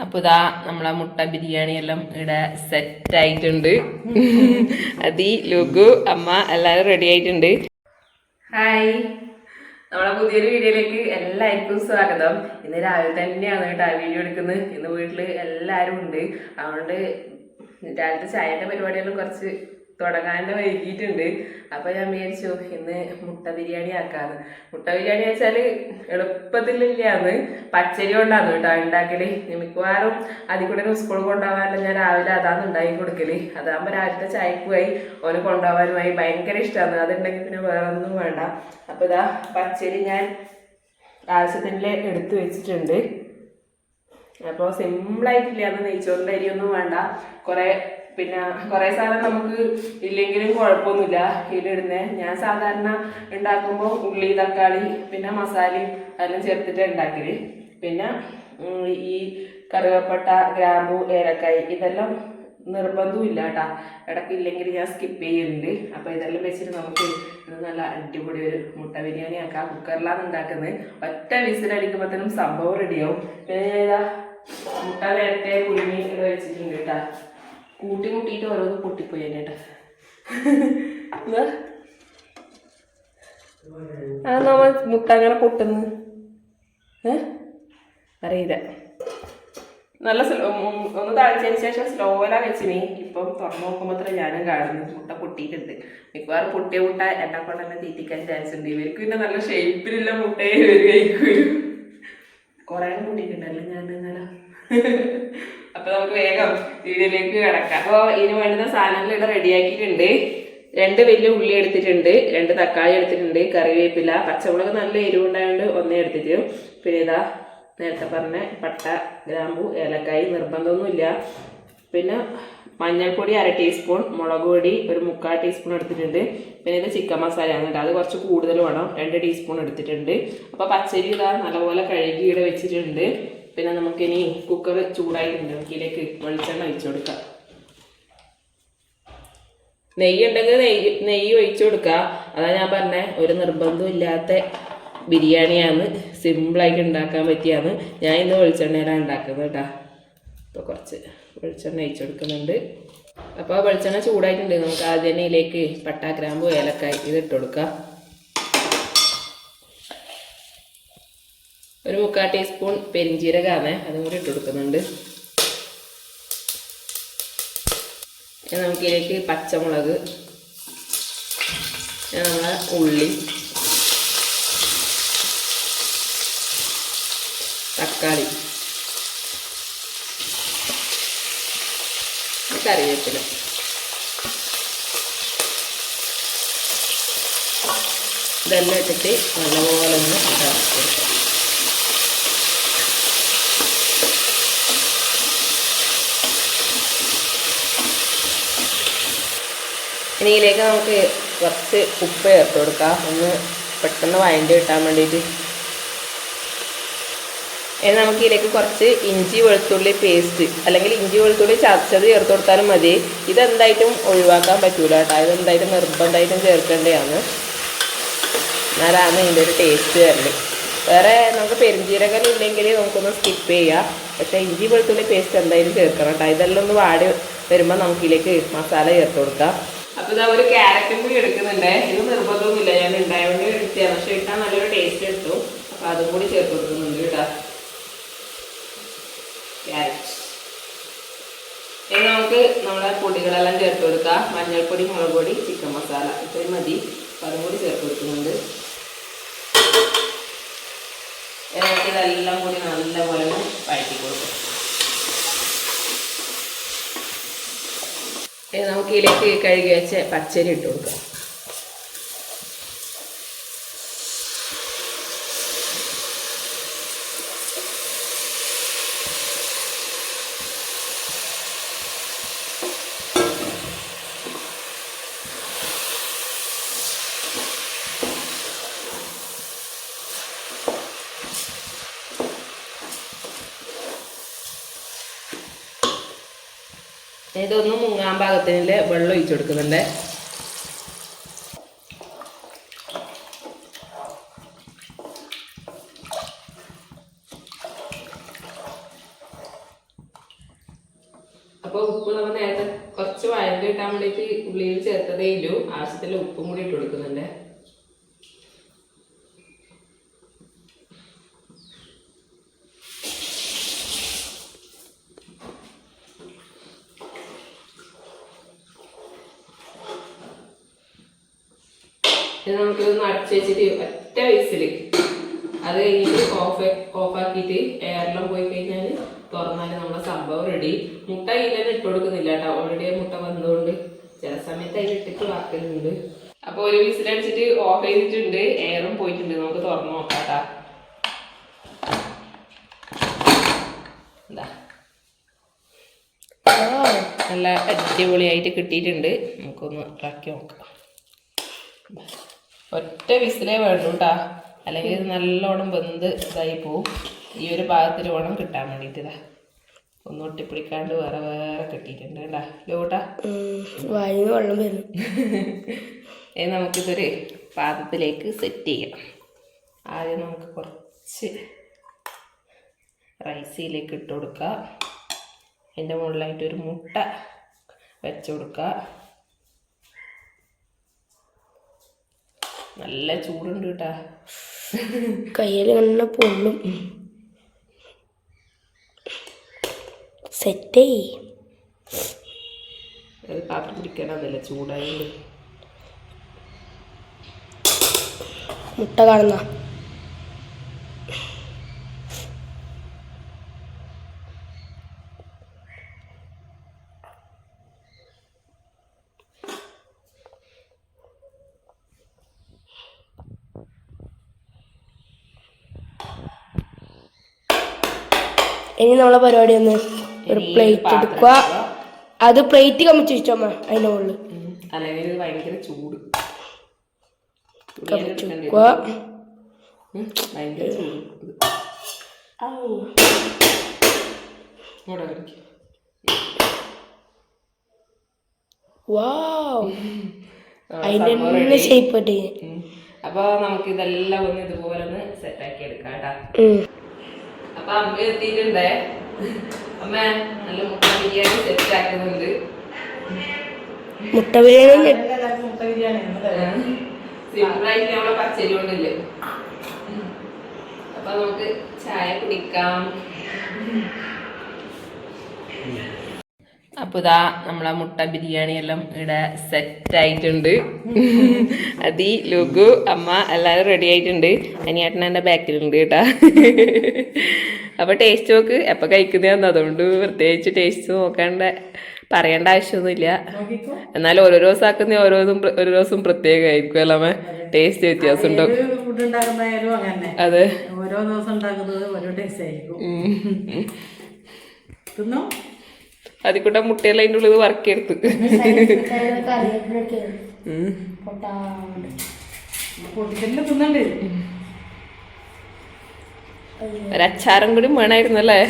അപ്പൊ ഇതാ നമ്മളെ മുട്ട ബിരിയാണി എല്ലാം ഇവിടെ സെറ്റ് ആയിട്ടുണ്ട്. അതി ലുഗു അമ്മ എല്ലാവരും റെഡി ആയിട്ടുണ്ട്. ഹായ് നമ്മളെ പുതിയൊരു വീഡിയോയിലേക്ക് എല്ലാവർക്കും സ്വാഗതം. ഇന്ന് രാവിലെ തന്നെയാണ് കേട്ടോ വീഡിയോ എടുക്കുന്നത്. ഇന്ന് വീട്ടിൽ എല്ലാവരും ഉണ്ട്. അതുകൊണ്ട് രാവിലത്തെ ചായന്റെ പരിപാടിയെല്ലാം കുറച്ച് തുടങ്ങാൻ വൈകിയിട്ടുണ്ട്. അപ്പൊ ഞാൻ വിചാരിച്ചു ഇന്ന് മുട്ട ബിരിയാണി ആക്കാന്ന്. മുട്ട ബിരിയാണി വെച്ചാൽ എളുപ്പത്തിലില്ലാന്ന്. പച്ചരി കൊണ്ടാന്ന് കേട്ടോ ഉണ്ടാക്കൽ. മിക്കവാറും അതിൽ കൂടെ സ്കൂളിൽ കൊണ്ടുപോകാനല്ല ഞാൻ രാവിലെ അതാണ് ഉണ്ടാക്കി കൊടുക്കൽ. അതാകുമ്പോ രാവിലത്തെ ചായക്കുമായി ഓന് കൊണ്ടുപോകാനുമായി ഭയങ്കര ഇഷ്ടമാണ് അതുണ്ടെങ്കിൽ പിന്നെ വേറെ ഒന്നും വേണ്ട. അപ്പൊ ഇതാ പച്ചരി ഞാൻ ആവശ്യത്തിന്റെ എടുത്തു വെച്ചിട്ടുണ്ട്. അപ്പോൾ സിമ്പിളായിട്ടില്ല അത് നെയ്ച്ചോറിന്റെ അരിയൊന്നും വേണ്ട. കുറേ പിന്നെ കുറേ സാധനം നമുക്ക് ഇല്ലെങ്കിലും കുഴപ്പമൊന്നുമില്ല ഇതിലിടുന്നത് ഞാൻ സാധാരണ ഉണ്ടാക്കുമ്പോൾ ഉള്ളി തക്കാളി പിന്നെ മസാലയും അതെല്ലാം ചേർത്തിട്ട് ഉണ്ടാക്കൽ. പിന്നെ ഈ കറുവപ്പട്ട ഗ്രാമ്പു ഏലക്കായ് ഇതെല്ലാം നിർബന്ധമില്ല കേട്ടാ. ഇടയ്ക്ക് ഇല്ലെങ്കിൽ ഞാൻ സ്കിപ്പ് ചെയ്യുന്നുണ്ട് അപ്പോൾ ഇതെല്ലാം വെച്ചിട്ട് നമുക്ക് നല്ല അടിപൊളി ഒരു മുട്ട ബിരിയാണി ആക്കാം. കുക്കറിലാണ് ഉണ്ടാക്കുന്നത് ഒറ്റ വിസിലടിക്കുമ്പോഴത്തേനും സംഭവം റെഡിയാവും പിന്നെ മുട്ട നേരത്തെ പുഴുങ്ങി ഇവിടെ വെച്ചിട്ടുണ്ട് കേട്ടാ. കൂട്ടി മുട്ടിയിട്ട് ഓരോന്ന് പൊട്ടിപ്പോയി കേട്ടോ. ആ നമ്മ മുട്ട അങ്ങനെ പൊട്ടുന്നു? അറിയില്ല. നല്ല സ്ലോ ഒന്ന് താഴ്ചതിന് ശേഷം സ്ലോല വെച്ചിനി. ഇപ്പം തുറന്നു നോക്കുമ്പോൾ ഞാനും കാണുന്നു മുട്ട പൊട്ടിയിട്ടുണ്ട്. മിക്കവാറും പൊട്ടിയ മുട്ട എന്നെ കൊണ്ട് തന്നെ തീറ്റിക്കാൻ ചാൻസ് ഉണ്ട്. ഇവർക്ക് പിന്നെ നല്ല ഷേപ്പിലുള്ള മുട്ടയെ ഇവർ കുറേ കൂട്ടിയിട്ടുണ്ടല്ലോ ഞാൻ ഇന്നലെ അപ്പൊ നമുക്ക് വേഗം വീഡിയോയിലേക്ക് കിടക്കാം. അപ്പോൾ ഇതിന് വേണ്ടുന്ന സാധനങ്ങൾ ഇവിടെ റെഡിയാക്കിയിട്ടുണ്ട്. രണ്ട് വലിയ ഉള്ളി എടുത്തിട്ടുണ്ട് രണ്ട് തക്കാളി എടുത്തിട്ടുണ്ട് കറിവേപ്പില പച്ചമുളക് നല്ല എരിവുണ്ടായതുകൊണ്ട് ഒന്നേ എടുത്തിട്ട്. പിന്നെ ഇതാ നേരത്തെ പറഞ്ഞ പട്ട ഗ്രാമ്പു ഏലക്കായി നിർബന്ധമൊന്നുമില്ല. പിന്നെ മഞ്ഞൾപ്പൊടി അര ടീസ്പൂൺ മുളക് പൊടി ഒരു മുക്കാൽ ടീസ്പൂൺ എടുത്തിട്ടുണ്ട്. പിന്നെ ഇത് ചിക്കൻ മസാലയാണ് കേട്ടോ. അത് കുറച്ച് കൂടുതൽ വേണം. രണ്ട് ടീസ്പൂൺ എടുത്തിട്ടുണ്ട്. അപ്പോൾ പച്ചരി ഇതാ നല്ലപോലെ കഴുകി ഇവിടെ വെച്ചിട്ടുണ്ട്. പിന്നെ നമുക്കിനി കുക്കർ ചൂടായിട്ടുണ്ട്. നമുക്കിതിലേക്ക് വെളിച്ചെണ്ണ ഒഴിച്ചു കൊടുക്കാം. നെയ്യ് ഉണ്ടെങ്കിൽ നെയ്യ് നെയ്യ് ഒഴിച്ചു കൊടുക്കുക അതാ ഞാൻ പറഞ്ഞേ ഒരു നിർബന്ധമില്ലാത്ത ബിരിയാണിയാണ്. സിമ്പിളായിട്ട് ഉണ്ടാക്കാൻ പറ്റിയാണ്. ഞാൻ ഇന്ന് വെളിച്ചെണ്ണയിലാണ് ഉണ്ടാക്കുന്നത് കേട്ടോ. അപ്പോൾ കുറച്ച് വെളിച്ചെണ്ണ ഒഴിച്ചു കൊടുക്കുന്നുണ്ട്. അപ്പോൾ വെളിച്ചെണ്ണ ചൂടായിട്ടുണ്ട്. നമുക്ക് ആദ്യം ഇതിലേക്ക് പട്ടാ ഗ്രാമ്പു ഏലക്കായ് ഇത് ഇട്ട് കൊടുക്കാം. ഒരു മുക്കാൽ ടീസ്പൂൺ പെരിഞ്ചീരകമാണ് അതും കൂടി ഇട്ട് കൊടുക്കുന്നുണ്ട്. നമുക്കിതിലേക്ക് പച്ചമുളക് നമ്മളെ ഉള്ളി തക്കാളി കറിവേപ്പില. ഇതെല്ലാം ഇട്ടിട്ട് നല്ലപോലെ ഒന്ന് ഇതാക്കി ഇനി ഇതിലേക്ക് നമുക്ക് കുറച്ച് ഉപ്പ് ചേർത്ത് കൊടുക്കാം. ഒന്ന് പെട്ടെന്ന് വഴണ്ടി കിട്ടാൻ വേണ്ടിയിട്ട്. ഇനി നമുക്ക് ഇതിലേക്ക് കുറച്ച് ഇഞ്ചി വെളുത്തുള്ളി പേസ്റ്റ് അല്ലെങ്കിൽ ഇഞ്ചി വെളുത്തുള്ളി ചതച്ചത് ചേർത്ത് കൊടുത്താലും മതി. ഇതെന്തായിട്ടും ഒഴിവാക്കാൻ പറ്റൂല കേട്ടോ. ഇതെന്തായിട്ടും നിർബന്ധമായിട്ടും ചേർക്കേണ്ടതാണ്. എന്നാലാണ് ഇതിന്റെ ഒരു ടേസ്റ്റ് വരൽ. വേറെ നമുക്ക് പെരുംജീരകം ഇല്ലെങ്കിൽ നമുക്കൊന്ന് സ്കിപ്പ് ചെയ്യാം. പക്ഷേ ഇഞ്ചി വെളുത്തുള്ളി പേസ്റ്റ് എന്തായാലും ചേർക്കണം കേട്ടോ. ഇതെല്ലാം ഒന്ന് വാടി വരുമ്പോൾ നമുക്ക് ഇതിലേക്ക് മസാല ചേർത്ത് കൊടുക്കാം. അപ്പോൾ ഇതാ ഒരു ക്യാരറ്റും കൂടി എടുക്കുന്നുണ്ട്. ഇത് നിർബന്ധമൊന്നുമില്ല. ഞാൻ ഉണ്ടായതുകൊണ്ട് എടുത്തതാണ് പക്ഷെ ഇട്ടാൽ നല്ലൊരു ടേസ്റ്റ് എടുത്തു അപ്പൊ അതും കൂടി ചേർത്ത് കൊടുക്കുന്നുണ്ട് കേട്ടോ. ക്യാരറ്റ് ഇനി നമുക്ക് നമ്മളെ പൊടികളെല്ലാം ചേർത്ത് കൊടുക്കാം. മഞ്ഞൾപ്പൊടി മുളക് പൊടി ചിക്കൻ മസാല ഇത്രയും മതി. അപ്പം അതും കൂടി ചേർത്ത് കൊടുക്കുന്നുണ്ട്. ഇതെല്ലാം കൂടി നല്ലപോലെ വഴറ്റി കൊടുക്കും. നമുക്ക് ഇതിലേക്ക് കഴുകി വെച്ച് പച്ചരി ഇട്ട് കൊടുക്കാം. ഇതൊന്ന് മുങ്ങാൻ പാകത്തിനുള്ള വെള്ളം ഒഴിച്ചു കൊടുക്കുന്നുണ്ട് അപ്പൊ ഉപ്പ് നമ്മൾ നേരത്തെ കുറച്ച് വഴണ്ട് കിട്ടാൻ വേണ്ടിയിട്ട് ഉള്ളിയിൽ ചേർത്തതേ ഇല്ലു ആവശ്യത്തിൽ ഉപ്പും കൂടി ഇട്ട് കൊടുക്കുന്നുണ്ട് ഇത് നമുക്കിതൊന്ന് അടച്ചു വെച്ചിട്ട് ഒറ്റ വയസ്സിൽ അത് കഴിഞ്ഞിട്ട് ഓഫ് ഓഫാക്കിയിട്ട് എയറിലും പോയി കഴിഞ്ഞാൽ തുറന്നാൽ നമ്മളെ സംഭവം റെഡി മുട്ട ഇതിൽ ഇട്ട് കൊടുക്കുന്നില്ല കേട്ടോ. ഓൾറെഡി മുട്ട വന്നതുകൊണ്ട്. ചില സമയത്ത് അതിൽ ഇട്ടിട്ട് വാക്കലുണ്ട്. അപ്പോൾ ഒരു വിസിലടിച്ചിട്ട് ഓഫ് ചെയ്തിട്ടുണ്ട്. എയറും പോയിട്ടുണ്ട്. നമുക്ക് തുറന്ന് നോക്കാം നല്ല അടിപൊളിയായിട്ട് കിട്ടിയിട്ടുണ്ട്. നമുക്കൊന്ന് ഇറക്കി നോക്കാം. ഒറ്റ വിസിലേ വേണ്ടു കേട്ടാ അല്ലെങ്കിൽ ഇത് നല്ലോണം വെന്ത് ഇതായി പോവും. ഈ ഒരു ഭാഗത്തിൽ ഓണം കിട്ടാൻ വേണ്ടിയിട്ട് ഇതാ ഒന്ന് ഒട്ടിപ്പിടിക്കാണ്ട് വേറെ വേറെ കിട്ടിയിട്ടുണ്ട് കേട്ടാ? ലോട്ടാ വെള്ളം ഇനി നമുക്കിതൊരു പാത്രത്തിലേക്ക് സെറ്റ് ചെയ്യാം. ആദ്യം നമുക്ക് കുറച്ച് റൈസിലേക്ക് ഇട്ട് കൊടുക്കുക അതിന്റെ മുകളിലായിട്ട് ഒരു മുട്ട വെച്ച് കൊടുക്കുക നല്ല ചൂടുണ്ട് കേട്ടാ. കയ്യിൽ നല്ല പൊള്ളും. സെറ്റേ. അത് പാത്രം പിടിക്കണമെന്നില്ല ചൂടായത് മുട്ട കാണുന്ന? ഇനി നമ്മളെ പരിപാടി ഒന്ന് ഒരു പ്ലേറ്റ് എടുക്കുക. അത് പ്ലേറ്റ് കമ്മിച്ച് വെച്ചോമ്മ അതിന്റെ മുകളിൽ ഭയങ്കര ചൂട്. കമ്മിച്ച് വെക്കുക ഭയങ്കര ചൂട്. ഷേപ്പ് അപ്പൊ നമുക്ക് ഇതെല്ലാം ഒന്ന് ഇതുപോലെ ഒന്ന് സെറ്റ് ആക്കി എടുക്കാം കേട്ടാ. അപ്പൊ അമ്മ എത്തിയിട്ടുണ്ടേ അമ്മ നല്ല മുട്ട ബിരിയാണി സെറ്റ് ആക്കുന്നുണ്ട്. മുട്ട ബിരിയാണി സിമ്പിളായിട്ട് നമ്മളെ പച്ചരി കൊണ്ടില്ലേ. അപ്പൊ നമുക്ക് ചായ കുടിക്കാം. അപ്പൊ ഇതാ നമ്മളെ മുട്ട ബിരിയാണി എല്ലാം ഇവിടെ സെറ്റ് ആയിട്ടുണ്ട്. അതി ലുഗു അമ്മ എല്ലാവരും റെഡി ആയിട്ടുണ്ട്. അനിയേട്ടൻ എന്റെ ബാക്കിലുണ്ട് കേട്ടാ. അപ്പൊ ടേസ്റ്റ് നോക്ക് എപ്പോൾ കഴിക്കുന്നതാന്ന് അതുകൊണ്ട് പ്രത്യേകിച്ച് ടേസ്റ്റ് നോക്കേണ്ട പറയേണ്ട ആവശ്യമൊന്നുമില്ല. എന്നാൽ ഓരോ ദിവസം ആക്കുന്ന ഓരോന്നും ഓരോ ദിവസം പ്രത്യേകമായിരിക്കും അല്ലാമ ടേസ്റ്റ് വ്യത്യാസം ഉണ്ടോ അതെ. ഓരോ ദിവസം ഉണ്ടാക്കുന്നത് ഓരോ ടേസ്റ്റ് ആയിരിക്കും. ഉം. തിന്നോ അതിക്കൂട്ട മുട്ടയെല്ലാം അതിന്റെ ഉള്ളിൽ വർക്ക് എടുത്ത് ഒരച്ചാരം കൂടി വേണായിരുന്നു അല്ലേ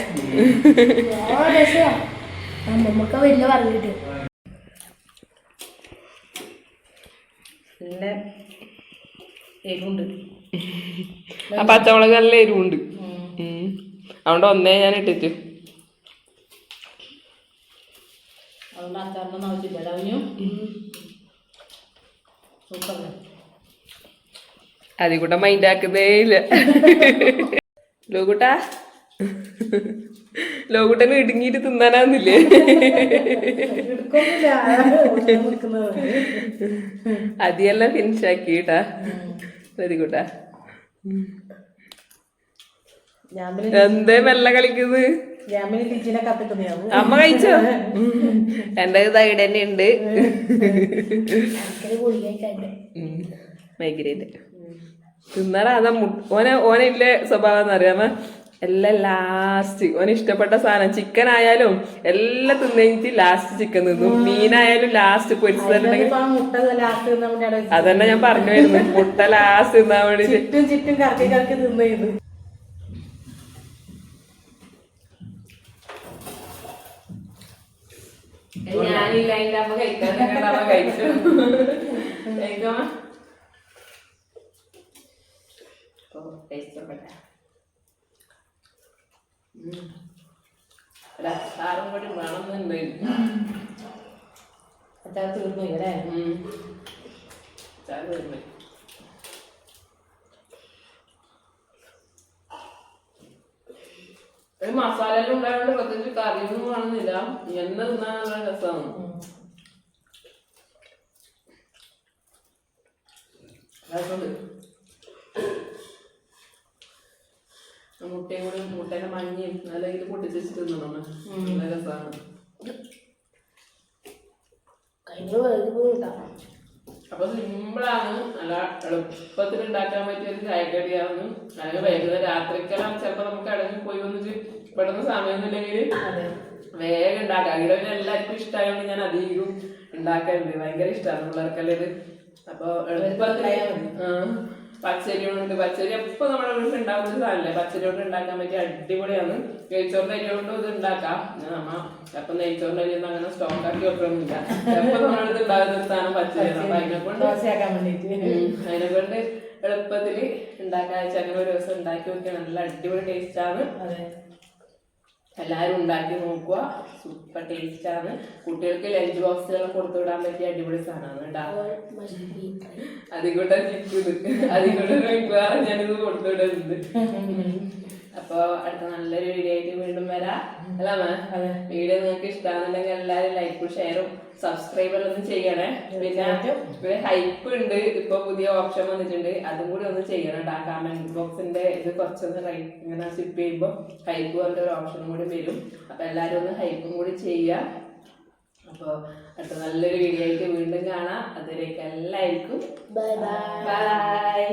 ആ പച്ചമുളക് നല്ല എരിവുണ്ട്. അതുകൊണ്ട് ഒന്നേ ഞാൻ ഇട്ടിട്ട്. സൂപ്പറല്ലേ? കൂട്ട മൈൻഡ് ആക്കുന്നേ ഇല്ല. ലോകുട്ട. ലോകുട്ടനെ ഇടുങ്ങിയിട്ട് തിന്നാനാന്നില്ലേ? അതിയല്ല ഫിനിഷാക്കിട്ടാ പിന്നെ എന്തേ മെല്ലെ കളിക്കുന്നത്? അമ്മ കഴിച്ചോ? എന്റെ തൈഡ് തന്നെ ഉണ്ട്. മൈഗ്രേറ്റ്. തിന്നാറാ അതാ ഓനെ ഓനില്ല സ്വഭാവം എന്നറിയാമ എല്ലാം ലാസ്റ്റ് ഓന് ഇഷ്ടപ്പെട്ട സാധനം ചിക്കൻ ആയാലും എല്ലാം തിന്നിട്ട് ലാസ്റ്റ് ചിക്കൻ തിന്നും. മീനായാലും ലാസ്റ്റ് പൊരിച്ചിട്ടുണ്ടെങ്കിൽ അതന്നെ ഞാൻ പറഞ്ഞു വരുന്നു മുട്ട ലാസ്റ്റ് തിന്നാൻ വേണ്ടി ഞാനില്ല അതിന്റെ അമ്മ കഴിക്കാൻ അമ്മ കഴിച്ചു. അച്ചാറും കൂടി വേണമെന്നുണ്ട്. അച്ചാർ തീർന്നു അല്ലേ ഉം. തീർന്നു. ഒരു മസാല എല്ലാം ഉണ്ടായതുകൊണ്ട് പ്രത്യേകിച്ച് കറിയൊന്നും കാണുന്നില്ല. എണ്ണ തിന്നാൻ നല്ല രസമാണ് മുട്ടയും കൂടി മുട്ടേനെ മഞ്ഞയും നല്ല ഇതിൽ പൊട്ടിച്ചിട്ട് തിന്നണം. നല്ല രസമാണ് അപ്പൊ സിമ്പിളാണ് നല്ല എളുപ്പത്തിൽ ഉണ്ടാക്കാൻ പറ്റിയ ഒരു ചായക്കടിയാണ്. അല്ലെങ്കിൽ വൈകുന്നേരം രാത്രിക്കെല്ലാം ചിലപ്പോ നമുക്ക് അടങ്ങി പോയി വന്നിട്ട് പെട്ടെന്ന് സമയമൊന്നുമില്ലെങ്കിൽ വേഗം ഉണ്ടാക്കാം. അങ്ങനെ പിന്നെ എല്ലാവർക്കും ഇഷ്ടമായതുകൊണ്ട് ഞാൻ അധികം ഉണ്ടാക്കാറുണ്ട് ഭയങ്കര ഇഷ്ടമാണ് പിള്ളേർക്കെല്ലാം ഇത്. അപ്പൊ എളുപ്പത്തിൽ ആ, പച്ചരി കൊണ്ട് പച്ചരി എപ്പോ നമ്മുടെ വീട്ടിൽ ഉണ്ടാക്കുന്ന ഒരു സാധനല്ലേ പച്ചരി കൊണ്ട് ഉണ്ടാക്കാൻ പറ്റിയ അടിപൊളിയാണ്. നെയ്ച്ചോറിന്റെ അരി കൊണ്ടും ഇത് ഉണ്ടാക്കാം. അമ്മ അപ്പം നെയ്ച്ചോറിന്റെ അരി ഒന്നും അങ്ങനെ സ്റ്റോക്ക് ആക്കി വെക്കണമെന്നില്ല എപ്പോ നമ്മുടെ അടുത്ത് ഉണ്ടാകുന്ന സാധനം പച്ചരിയാണ് അപ്പം അതിനെ കൊണ്ട് ദോശയാക്കാൻ അതിനെ കൊണ്ട് എളുപ്പത്തിൽ ഉണ്ടാക്കാൻ വെച്ചാൽ അങ്ങനെ ഒരു ദിവസം ഉണ്ടാക്കി നോക്കിയാൽ നല്ല അടിപൊളി ടേസ്റ്റ് ആണ്. അതെ. എല്ലാവരും ഉണ്ടാക്കി നോക്കുക. സൂപ്പർ ടേസ്റ്റ് ആണ്. കുട്ടികൾക്ക് ലഞ്ച് ബോക്സുകൾ കൊടുത്തു വിടാൻ പറ്റിയ അടിപൊളി സാധനമാണ് കേട്ടോ. അതിക്കൂടെ ചിക്കുന്നത് അതിക്കൂടെ വേറെ ഞാനിത് കൊടുത്തു വിടുന്നുണ്ട് അപ്പൊ അടുത്ത നല്ലൊരു വീഡിയോ ആയിട്ട് വീണ്ടും വരാം. അല്ല മാ വീഡിയോ നിങ്ങൾക്ക് ഇഷ്ടമാണെന്നുണ്ടെങ്കിൽ എല്ലാവരും ലൈക്കും ഷെയറും സബ്സ്ക്രൈബർ ഒന്നും ചെയ്യണേ. പിന്നെ ഹൈപ്പ് ഉണ്ട്. ഇപ്പൊ പുതിയ ഓപ്ഷൻ വന്നിട്ടുണ്ട്. അതും കൂടി ഒന്ന് ചെയ്യണം കേട്ടോ ആ കമന്റ് ബോക്സിന്റെ ഇത് കുറച്ചൊന്ന് ഇങ്ങനെ സിപ്പ് ചെയ്യുമ്പോൾ ഹൈപ്പ് പറഞ്ഞ ഒരു ഓപ്ഷനും കൂടി വരും. അപ്പൊ എല്ലാവരും ഒന്ന് ഹൈപ്പും കൂടി ചെയ്യുക അപ്പോൾ അടുത്ത നല്ലൊരു വീഡിയോ ആയിട്ട് വീണ്ടും കാണാം. അതുവരേക്കും എല്ലാവർക്കും ബൈ ബൈ